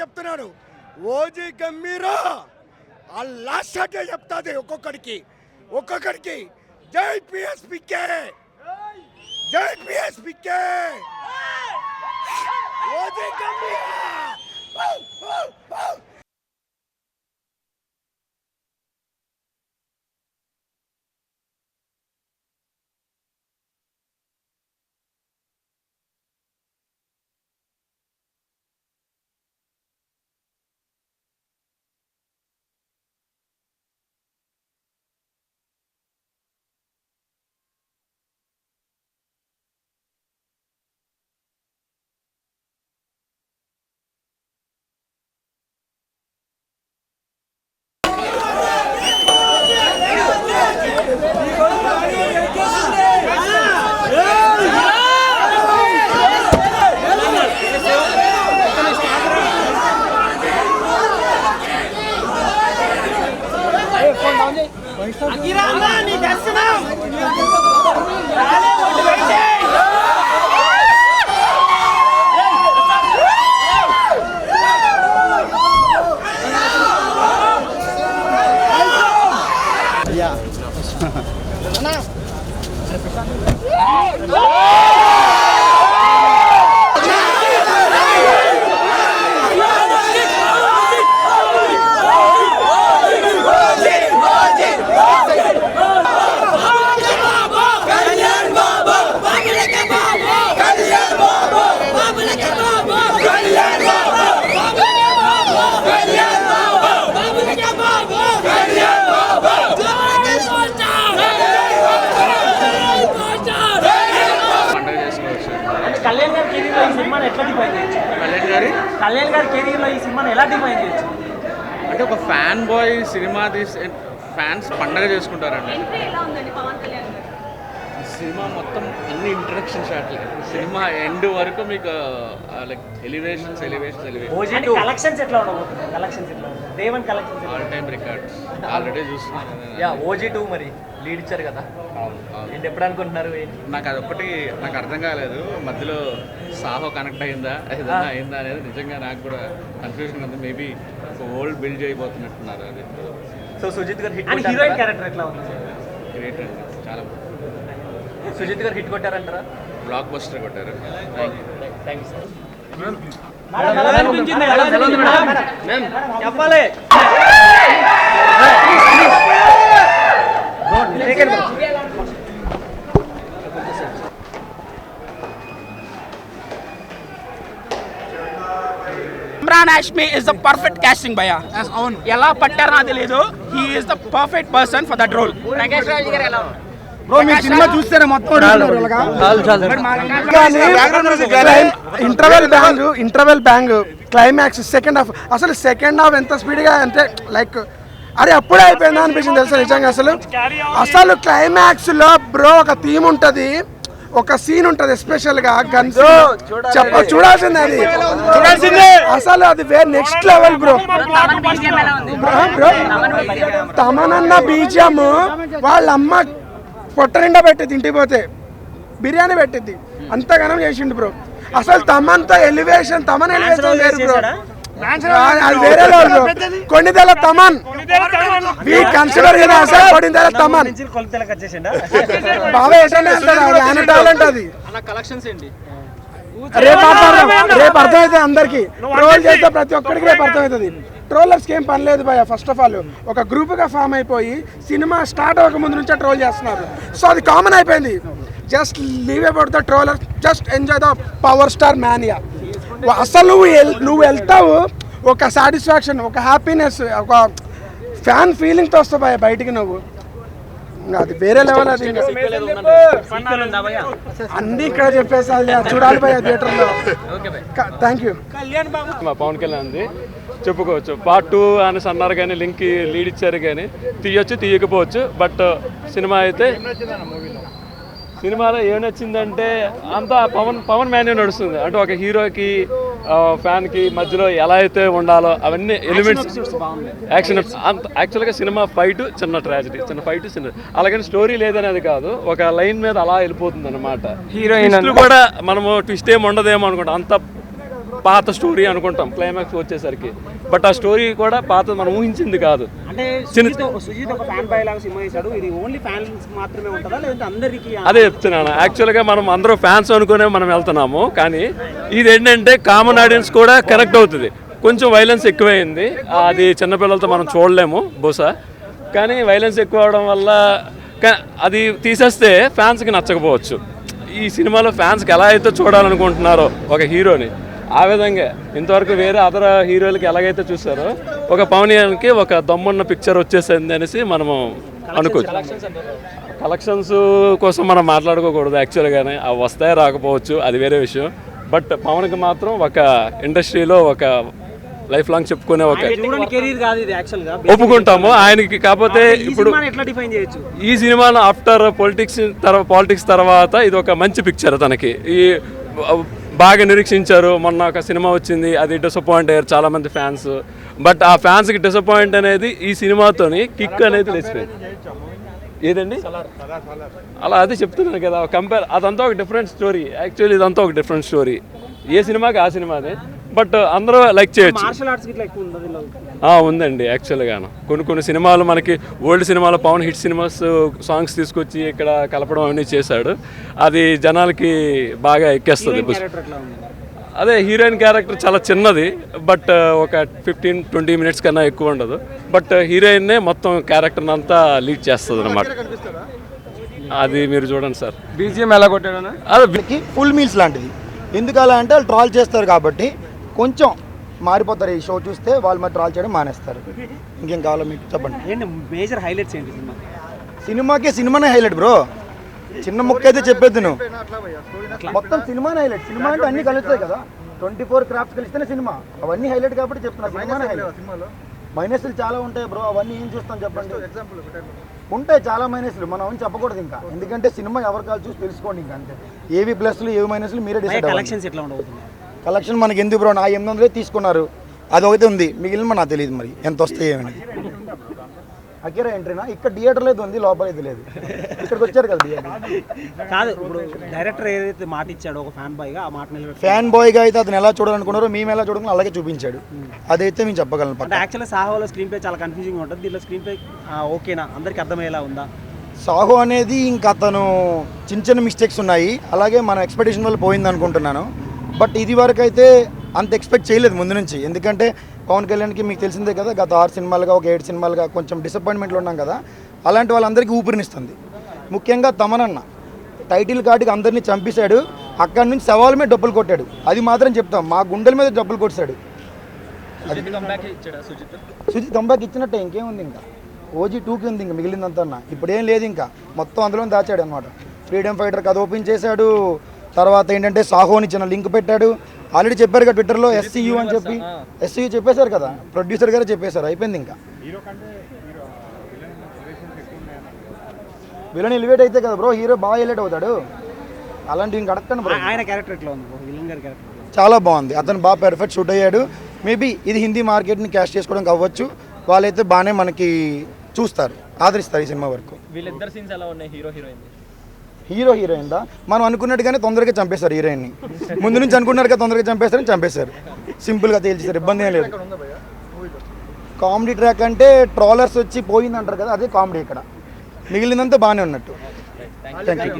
చెప్తున్నాను ఓజీ గంభీరా ఆ లాస్ట్ షాటే చెప్తాది ఒక్కొక్కడికి. ఒక్కొక్కడికి. జై పిఎస్పికే. జై పిఎస్పికే. ఓజీ గంభీరా. Yeah! కెరీర్లో ఈ సినిమాని ఎట్లా డిఫైన్ చేయొచ్చు? కళ్యాణ్ గారి? కళ్యాణ్ గారి కెరీర్లో ఈ సినిమాని ఎలా డిఫైన్ చేయొచ్చు? అంటే ఒక ఫ్యాన్ బాయ్ సినిమా తీసి ఫ్యాన్స్ పండగ చేసుకుంటారండి. సినిమా మొత్తం అన్ని ఇంట్రడక్షన్ షాట్లే సినిమా ఎండ్ వరకు మీకు లైక్ ఎలివేషన్స్ ఎలివేషన్స్ ఎలివేషన్ అంటే కలెక్షన్స్ ఎట్లా ఉండబోతుంది? కలెక్షన్స్ ఎట్లా Devan collections all time records already చూస్తున్నాను యా ఓజీ టూ మరి లీడ్ ఇచ్చారు కదా. ఏంటి ఎప్పుడు అనుకుంటున్నారు నాకు అదొక్కటి నాకు అర్థం కాలేదు. మధ్యలో సాహో కనెక్ట్ అయిందా? ఏదైనా అయిందా అనేది నిజంగా నాకు కూడా కన్ఫ్యూజన్ ఉంది. మేబీ ఒక ఓల్డ్ బిల్డ్ చేయబోతున్నట్టున్నారు అది. సో సుజిత్ గారు హిట్ హీరోయిన్ క్యారెక్టర్ ఎట్లా ఉంది? గ్రేట్ అండి. చాలా సుజిత్ గారు హిట్ కొట్టారంటారా? బ్లాక్ బస్టర్ కొట్టారు థ్యాంక్ యూ సార్? చెప్పాలి Emraan Hashmi is the perfect casting భయ అవును. ఎలా పట్టారో నాకు తెలియదు he is the perfect person for that role Prakash Raj గారు ఎలా బ్రో మీ సినిమా చూస్తేనే మొత్తం interval bang interval bang climax second half అసలు సెకండ్ హాఫ్ ఎంత స్పీడ్గా అంటే లైక్ అరే అప్పుడే అయిపోయిందా అనిపించింది తెలుసా నిజంగా అసలు? అసలు క్లైమాక్స్లో బ్రో ఒక థీమ్ ఉంటది. ఒక సీన్ ఉంటది ఎస్పెషల్గా గన్స్ చెప్ప చూడాల్సిందే అది. చూడాల్సిందే. అసలు అది వేరే నెక్స్ట్ లెవెల్ బ్రో బ్రో తమనన్న బీజం వాళ్ళ అమ్మ పొట్ట నిండా పెట్టింది ఇంటికి పోతే. బిర్యానీ పెట్టింది. అంతగానం చేసిండు బ్రో అసలు తమంతా ఎలివేషన్ తమన్ ఎలివేషన్ వేరు bro Konidela Thaman. We consider కదా అసలు కొన్నిదెల తమన్. నుంచి కొలతలకు వచ్చేసిండా బాగా వేసండి అంటాడు అది ఆయన టాలెంట్ అది. కలెక్షన్స్ ఏంటి? రేపు అర్థం రేపు అర్థమవుతుంది అందరికి. ట్రోల్ చేస్తే ప్రతి ఒక్కరికి రేపు అర్థమవుతుంది ట్రోలర్స్కి ఏం పని లేదు భయ ఫస్ట్ ఆఫ్ ఆల్ ఒక గ్రూప్గా ఫామ్ అయిపోయి సినిమా స్టార్ట్ అవ్వక ముందు నుంచే ట్రోల్ చేస్తున్నారు. సో అది కామన్ అయిపోయింది. Just leave about the troller just enjoy the power star mania అసలు నువ్వు నువ్వు వెళ్తావు ఒక సాటిస్ఫాక్షన్ ఒక హ్యాపీనెస్ ఒక ఫ్యాన్ ఫీలింగ్తో వస్తావు భయ బయటికి నువ్వు. అది వేరే లెవెల్ అది. అన్ని ఇక్కడ చెప్పేసి అది చూడాలి భయ థియేటర్లో థ్యాంక్ యూ మా పవన్ కళ్యాణ్ ఉంది చెప్పుకోవచ్చు పార్ట్ టూ అనేసి అన్నారు కానీ లింక్ లీడ్ ఇచ్చారు కానీ తీయొచ్చు తీయకపోవచ్చు బట్ సినిమా అయితే సినిమాలో ఏం నచ్చిందంటే అంతా పవన్ పవన్ మ్యాన్ నడుస్తుంది. అంటే ఒక హీరోకి ఫ్యాన్కి మధ్యలో ఎలా అయితే ఉండాలో అవన్నీ ఎలిమెంట్స్ యాక్షన్ అంత యాక్చువల్గా సినిమా ఫైట్ చిన్న ట్రాజడీ చిన్న ఫైట్ చిన్న అలాగని స్టోరీ లేదనేది కాదు. ఒక లైన్ మీద అలా వెళ్ళిపోతుంది అనమాట హీరోయిన్ కూడా మనము ట్విస్ట్ ఏమి ఉండదేమో అనుకుంటాం. అంత పాత స్టోరీ అనుకుంటాం. క్లైమాక్స్ వచ్చేసరికి. బట్ ఆ స్టోరీ కూడా పాత మనం ఊహించింది కాదు. అదే చెప్తున్నాను యాక్చువల్గా మనం అందరూ ఫ్యాన్స్ అనుకునే మనం వెళ్తున్నాము. కానీ ఇది ఏంటంటే కామన్ ఆడియన్స్ కూడా కనెక్ట్ అవుతుంది. కొంచెం వైలెన్స్ ఎక్కువైంది. అది చిన్నపిల్లలతో మనం చూడలేము బహుశా. కానీ వైలెన్స్ ఎక్కువ అవడం వల్ల అది తీసేస్తే ఫ్యాన్స్కి నచ్చకపోవచ్చు. ఈ సినిమాలో ఫ్యాన్స్కి ఎలా అయితే చూడాలనుకుంటున్నారో ఒక హీరోని ఆ విధంగా. ఇంతవరకు వేరే అదర్ హీరోలకి ఎలాగైతే చూసారో ఒక పవన్ కళ్యాణ్కి ఒక దమ్మున్న పిక్చర్ వచ్చేసింది అనేసి మనము అనుకోవచ్చు. కలెక్షన్స్ కోసం మనం మాట్లాడుకోకూడదు యాక్చువల్గానే అవి వస్తాయి రాకపోవచ్చు అది వేరే విషయం. బట్ పవన్కి మాత్రం ఒక ఇండస్ట్రీలో ఒక లైఫ్ లాంగ్ చెప్పుకునే ఒక ఒప్పుకుంటాము. ఆయనకి కాకపోతే ఇప్పుడు ఈ సినిమాను ఆఫ్టర్ పొలిటిక్స్ తర్వాత పాలిటిక్స్ తర్వాత ఇది ఒక మంచి పిక్చర్ తనకి. ఈ బాగా నిరీక్షించారు. మొన్న ఒక సినిమా వచ్చింది. అది డిసప్పాయింట్ అయ్యారు చాలా మంది ఫ్యాన్స్ బట్ ఆ ఫ్యాన్స్కి డిసప్పాయింట్ అనేది ఈ సినిమాతోని కిక్ అనేది లేచిపోయింది. ఏదండి? అలా అదే చెప్తున్నాను కదా. కంపేర్ అదంతా ఒక డిఫరెంట్ స్టోరీ యాక్చువల్లీ ఇదంతా ఒక డిఫరెంట్ స్టోరీ ఏ సినిమాకి ఆ సినిమానే బట్ అందరూ లైక్ చేయొచ్చు. మార్షల్ ఆర్ట్స్ గిట్లా ఎక్కువ ఉంది దీనిలో? ఆ, ఉందండి యాక్చువల్గాను కొన్ని కొన్ని సినిమాలు మనకి ఓల్డ్ సినిమాలో పవన్ హిట్ సినిమాస్ సాంగ్స్ తీసుకొచ్చి ఇక్కడ కలపడం అవన్నీ చేశాడు. అది జనాలకి బాగా ఎక్కేస్తుంది అదే హీరోయిన్ క్యారెక్టర్ చాలా చిన్నది బట్ ఒక ఫిఫ్టీన్ ట్వంటీ మినిట్స్ కన్నా ఎక్కువ ఉండదు. బట్ హీరోయిన్నే మొత్తం క్యారెక్టర్ అంతా లీడ్ చేస్తుంది అనమాట అది మీరు చూడండి సార్. బీజిఎం ఎలా కొట్టాడనా అదే ఫుల్ మీల్స్ లాంటిది. ఎందుకు అలా అంటే వాళ్ళు ట్రాల్ చేస్తారు కాబట్టి కొంచెం మారిపోతారు ఈ షో చూస్తే వాళ్ళు మరి ట్రాల్ చేయడం మానేస్తారు. ఇంకేం కావాలో మీకు చెప్పండి. ఏంటి మేజర్ హైలైట్స్ ఏంటి సినిమా? సినిమాకి సినిమానే హైలైట్ బ్రో చిన్న ముక్క అయితే చెప్పేది నువ్వు. మొత్తం సినిమానే హైలైట్ సినిమా అంటే అన్ని కలుస్తాయి కదా. ట్వంటీ ఫోర్ క్రాఫ్ట్స్ కలిస్తేనే సినిమా. అవన్నీ హైలైట్ కాబట్టి చెప్తున్నా. సినిమానే హైలైట్ మైనస్లు చాలా ఉంటాయి బ్రో అవన్నీ ఏం చూస్తాం చెప్పండి. ఉంటాయి చాలా మైనస్లు మనం ఏం చెప్పకూడదు ఇంకా. ఎందుకంటే సినిమా ఎవరు కాదు చూసి తెలుసుకోండి ఇంకా అంతే. ఏవి ప్లస్లు ఏవి మైనస్లు మీరే డిసైడ్ అవ్వండి. కలెక్షన్స్ ఎట్లా ఉండబోతుంది కలెక్షన్ మనకి ఎందుకు బ్రో? నా ఎనిమిది వందలే తీసుకున్నారు. అది ఒకటి ఉంది. మిగిలిన నాకు తెలియదు మరి. ఎంత వస్తాయి ఏమని అకేరా ఎంట్రీనా ఇక్కడ థియేటర్లో అయితే ఉంది లోపల అయితే లేదు. ఇక్కడికి వచ్చారు కదా థియేటర్ కాదు ఇప్పుడు డైరెక్టర్ ఏదైతే మాట ఇచ్చాడో ఒక ఫ్యాన్ బాయ్గా ఆ మాట నిలబెట్టి ఫ్యాన్ బాయ్గా అయితే అతను ఎలా చూడాలనుకున్నారో మేము ఎలా చూడాలని అలాగే చూపించాడు. అదైతే మేము చెప్పగలను అంటే యాక్చువల్గా సాహోలో స్క్రీన్ ప్లే చాలా కన్ఫ్యూజింగ్ ఉంటుంది. దీనిలో స్క్రీన్ ప్లే ఓకేనా అందరికి అర్థమయ్యేలా ఉందా? సాహో అనేది ఇంకా అతను చిన్న చిన్న మిస్టేక్స్ ఉన్నాయి. అలాగే మన ఎక్స్పెక్టేషన్ వల్ల పోయింది అనుకుంటున్నాను బట్ ఇది వరకు అయితే అంత ఎక్స్పెక్ట్ చేయలేదు ముందు నుంచి. ఎందుకంటే పవన్ కళ్యాణ్కి మీకు తెలిసిందే కదా గత ఆరు సినిమాలుగా ఒక ఏడు సినిమాలుగా కొంచెం డిసప్పాయింట్మెంట్లో ఉన్నాం కదా. అలాంటి వాళ్ళందరికీ ఊపిరినిస్తుంది. ముఖ్యంగా తమనన్న టైటిల్ కార్డుకి అందరినీ చంపేశాడు. అక్కడి నుంచి సవాల్ మీద డబ్బులు కొట్టాడు. అది మాత్రం చెప్తాం. మా గుండెల మీద డబ్బులు కొట్టాడు. సుజిత్ కంబ్యాక్ ఇచ్చినట్టే ఇంకేముంది ఇంకా? ఓజీ టూకి ఉంది ఇంకా మిగిలిందంతా ఇప్పుడు ఏం లేదు ఇంకా. మొత్తం అందులో దాచాడు అనమాట ఫ్రీడమ్ ఫైటర్ కథ ఓపెన్ చేశాడు. తర్వాత ఏంటంటే సాహోని చిన్న లింక్ పెట్టాడు. ఆల్రెడీ చెప్పారు కదా ట్విట్టర్లో ఎస్సీయూ అని చెప్పి. ఎస్సీయూ చెప్పేశారు కదా. ప్రొడ్యూసర్ గారే చెప్పేశారు. అయిపోయింది ఇంకా. విలన్ ఎలివేట్ అయితే కదా బ్రో హీరో బాగా ఎలివేట్ అవుతాడు. అలాంటివి ఇంక అడగండి బ్రో. ఆయన క్యారెక్టర్ ఎట్లా ఉంది విలన్ గారి క్యారెక్టర్. చాలా బాగుంది. అతను బాగా పెర్ఫెక్ట్ షూట్ అయ్యాడు. మేబీ ఇది హిందీ మార్కెట్ని క్యాష్ చేసుకోవడానికి అవ్వచ్చు. వాళ్ళైతే బాగానే మనకి చూస్తారు. ఆదరిస్తారు ఈ సినిమా వరకు. వీళ్ళిద్దరు సీన్స్ ఎలా ఉన్నాయి? హీరో హీరోయిన్ హీరో హీరోయిన్ దా మనం అనుకున్నట్టుగానే తొందరగా చంపేశారు హీరోయిన్ని. ముందు నుంచి అనుకున్నారుగా తొందరగా చంపేశారని చంపేశారు. సింపుల్గా తేల్చేశారు ఇబ్బంది ఏం లేదు. కామెడీ ట్రాక్ అంటే ట్రాలర్స్ వచ్చి పోయింది అంటారు కదా అదే కామెడీ ఇక్కడ. మిగిలినంతా బాగానే ఉన్నట్టు. Thank you